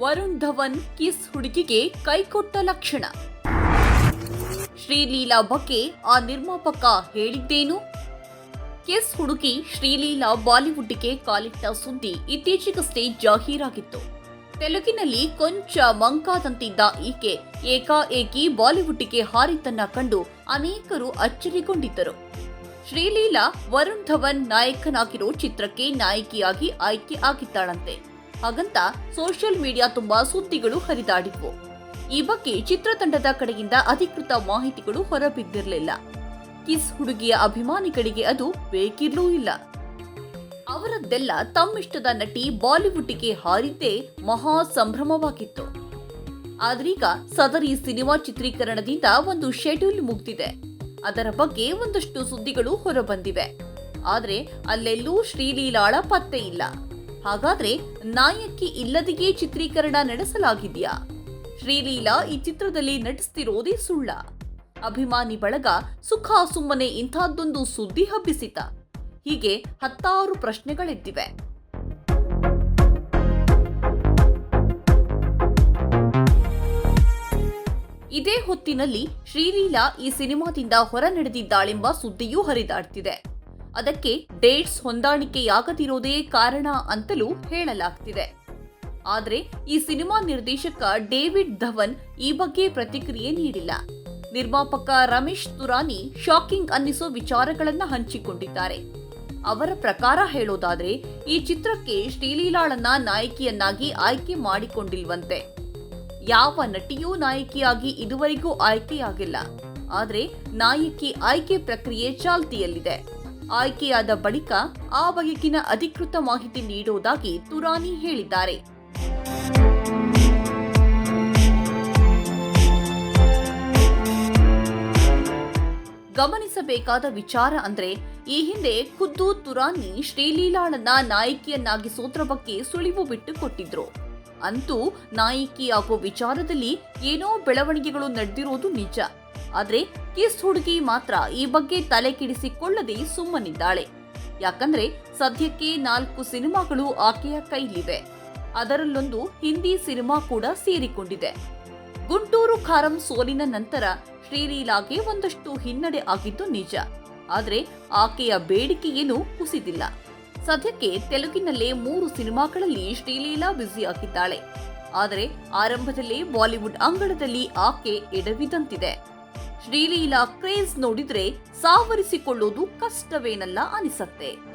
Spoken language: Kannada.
ವರುಣ್ ಧವನ್ ಕಿಸ್ ಹುಡುಗಿಗೆ ಕೈಕೊಟ್ಟ ಲಕ್ಷಣ. ಶ್ರೀಲೀಲಾ ಬಗ್ಗೆ ಆ ನಿರ್ಮಾಪಕ ಹೇಳಿದ್ದೇನು? ಕಿಸ್ ಹುಡುಗಿ ಶ್ರೀಲೀಲಾ ಬಾಲಿವುಡ್ಗೆ ಕಾಲಿಟ್ಟ ಸುದ್ದಿ ಇತ್ತೀಚೆಗಷ್ಟೇ ಜಾಹೀರಾಗಿತ್ತು. ತೆಲುಗಿನಲ್ಲಿ ಕೊಂಚ ಮಂಕಾದಂತಿದ್ದ ಈಕೆ ಏಕಾಏಕಿ ಬಾಲಿವುಡ್ಗೆ ಹಾರಿದ್ದನ್ನ ಕಂಡು ಅನೇಕರು ಅಚ್ಚರಿಗೊಂಡಿದ್ದರು. ಶ್ರೀಲೀಲಾ ವರುಣ್ ಧವನ್ ನಾಯಕನಾಗಿರೋ ಚಿತ್ರಕ್ಕೆ ನಾಯಕಿಯಾಗಿ ಆಯ್ಕೆ ಆಗಿದ್ದಾಳಂತೆ. ಹಾಗಂತ ಸೋಷಿಯಲ್ ಮೀಡಿಯಾ ತುಂಬಾ ಸುದ್ದಿಗಳು ಹರಿದಾಡಿದ್ವು. ಈ ಬಗ್ಗೆ ಚಿತ್ರತಂಡದ ಕಡೆಯಿಂದ ಅಧಿಕೃತ ಮಾಹಿತಿಗಳು ಹೊರಬಿದ್ದಿರಲಿಲ್ಲ. ಕಿಸ್ ಹುಡುಗಿಯ ಅಭಿಮಾನಿಗಳಿಗೆ ಅದು ಬೇಕಿರ್ಲೂ ಇಲ್ಲ. ಅವರದ್ದೆಲ್ಲ ತಮ್ಮಿಷ್ಟದ ನಟಿ ಬಾಲಿವುಡ್ಗೆ ಹಾರಿದ್ದೇ ಮಹಾ ಸಂಭ್ರಮವಾಗಿತ್ತು. ಆದ್ರೀಗ ಸದರಿ ಸಿನಿಮಾ ಚಿತ್ರೀಕರಣದಿಂದ ಒಂದು ಶೆಡ್ಯೂಲ್ ಮುಗ್ದಿದೆ. ಅದರ ಬಗ್ಗೆ ಒಂದಷ್ಟು ಸುದ್ದಿಗಳು ಹೊರಬಂದಿವೆ. ಆದರೆ ಅಲ್ಲೆಲ್ಲೂ ಶ್ರೀಲೀಲಾಳ ಪತ್ತೆ ಇಲ್ಲ. ಹಾಗಾದ್ರೆ ನಾಯಕಿ ಇಲ್ಲದೆಯೇ ಚಿತ್ರೀಕರಣ ನಡೆಸಲಾಗಿದೆಯಾ? ಶ್ರೀಲೀಲಾ ಈ ಚಿತ್ರದಲ್ಲಿ ನಟಿಸ್ತಿರೋದೇ ಸುಳ್ಳ. ಅಭಿಮಾನಿ ಬಳಗ ಸುಖ ಸುಮ್ಮನೆ ಇಂಥದ್ದೊಂದು ಸುದ್ದಿ ಹಬ್ಬಿಸಿತ. ಹೀಗೆ ಹತ್ತಾರು ಪ್ರಶ್ನೆಗಳಿದ್ದಿವೆ. ಇದೇ ಹೊತ್ತಿನಲ್ಲಿ ಶ್ರೀಲೀಲಾ ಈ ಸಿನಿಮಾದಿಂದ ಹೊರ ನಡೆದಿದ್ದಾಳೆಂಬ ಸುದ್ದಿಯೂ ಹರಿದಾಡ್ತಿದೆ. ಅದಕ್ಕೆ ಡೇಟ್ಸ್ ಹೊಂದಾಣಿಕೆಯಾಗದಿರೋದೇ ಕಾರಣ ಅಂತಲೂ ಹೇಳಲಾಗ್ತಿದೆ. ಆದರೆ ಈ ಸಿನಿಮಾ ನಿರ್ದೇಶಕ ಡೇವಿಡ್ ಧವನ್ ಈ ಬಗ್ಗೆ ಪ್ರತಿಕ್ರಿಯೆ ನೀಡಿಲ್ಲ. ನಿರ್ಮಾಪಕ ರಮೇಶ್ ತುರಾನಿ ಶಾಕಿಂಗ್ ಅನ್ನಿಸೋ ವಿಚಾರಗಳನ್ನು ಹಂಚಿಕೊಂಡಿದ್ದಾರೆ. ಅವರ ಪ್ರಕಾರ ಹೇಳೋದಾದ್ರೆ, ಈ ಚಿತ್ರಕ್ಕೆ ಶ್ರೀಲೀಲಾಳನ್ನ ನಾಯಕಿಯನ್ನಾಗಿ ಆಯ್ಕೆ ಮಾಡಿಕೊಂಡಿಲ್ವಂತೆ. ಯಾವ ನಟಿಯೂ ನಾಯಕಿಯಾಗಿ ಇದುವರೆಗೂ ಆಯ್ಕೆಯಾಗಿಲ್ಲ. ಆದರೆ ನಾಯಕಿ ಆಯ್ಕೆ ಪ್ರಕ್ರಿಯೆ ಚಾಲ್ತಿಯಲ್ಲಿದೆ. ಆಯ್ಕೆಯಾದ ಬಳಿಕ ಆ ಬಗೆಗಿನ ಅಧಿಕೃತ ಮಾಹಿತಿ ನೀಡುವುದಾಗಿ ತುರಾನಿ ಹೇಳಿದ್ದಾರೆ. ಗಮನಿಸಬೇಕಾದ ವಿಚಾರ ಅಂದ್ರೆ, ಈ ಹಿಂದೆ ಖುದ್ದು ತುರಾನಿ ಶ್ರೀಲೀಲಾಳನ್ನ ನಾಯಕಿಯನ್ನಾಗಿಸೋದ್ರ ಬಗ್ಗೆ ಸುಳಿವು ಬಿಟ್ಟು ಕೊಟ್ಟಿದ್ರು ಅಂತೂ ನಾಯಕಿಯಾಗುವ ವಿಚಾರದಲ್ಲಿ ಏನೋ ಬೆಳವಣಿಗೆಗಳು ನಡೆದಿರೋದು ನಿಜ. ಆದ್ರೆ ಕಿಸ್ ಹುಡುಗಿ ಮಾತ್ರ ಈ ಬಗ್ಗೆ ತಲೆ ಕೆಡಿಸಿಕೊಳ್ಳದೆ ಸುಮ್ಮನಿದ್ದಾಳೆ. ಯಾಕಂದ್ರೆ ಸದ್ಯಕ್ಕೆ ನಾಲ್ಕು ಸಿನಿಮಾಗಳು ಆಕೆಯ ಕೈಲಿವೆ. ಅದರಲ್ಲೊಂದು ಹಿಂದಿ ಸಿನಿಮಾ ಕೂಡ ಸೇರಿಕೊಂಡಿದೆ. ಗುಂಟೂರು ಖಾರಂ ಸೋಲಿನ ನಂತರ ಶ್ರೀಲೀಲಾಗೆ ಒಂದಷ್ಟು ಹಿನ್ನಡೆ ಆಗಿದ್ದು ನಿಜ. ಆದರೆ ಆಕೆಯ ಬೇಡಿಕೆಯೇನು ಕುಸಿದಿಲ್ಲ. ಸದ್ಯಕ್ಕೆ ತೆಲುಗಿನಲ್ಲೇ ಮೂರು ಸಿನಿಮಾಗಳಲ್ಲಿ ಶ್ರೀಲೀಲಾ ಬ್ಯುಸಿ ಆಗಿದ್ದಾಳೆ. ಆದರೆ ಆರಂಭದಲ್ಲೇ ಬಾಲಿವುಡ್ ಅಂಗಳದಲ್ಲಿ ಆಕೆ ಎಡವಿದಂತಿದೆ. ಶ್ರೀಲೀಲಾ ಕ್ರೇಜ್ ನೋಡಿದ್ರೆ ಸಾವರಿಸಿಕೊಳ್ಳೋದು ಕಷ್ಟವೇನಲ್ಲ ಅನಿಸತ್ತೆ.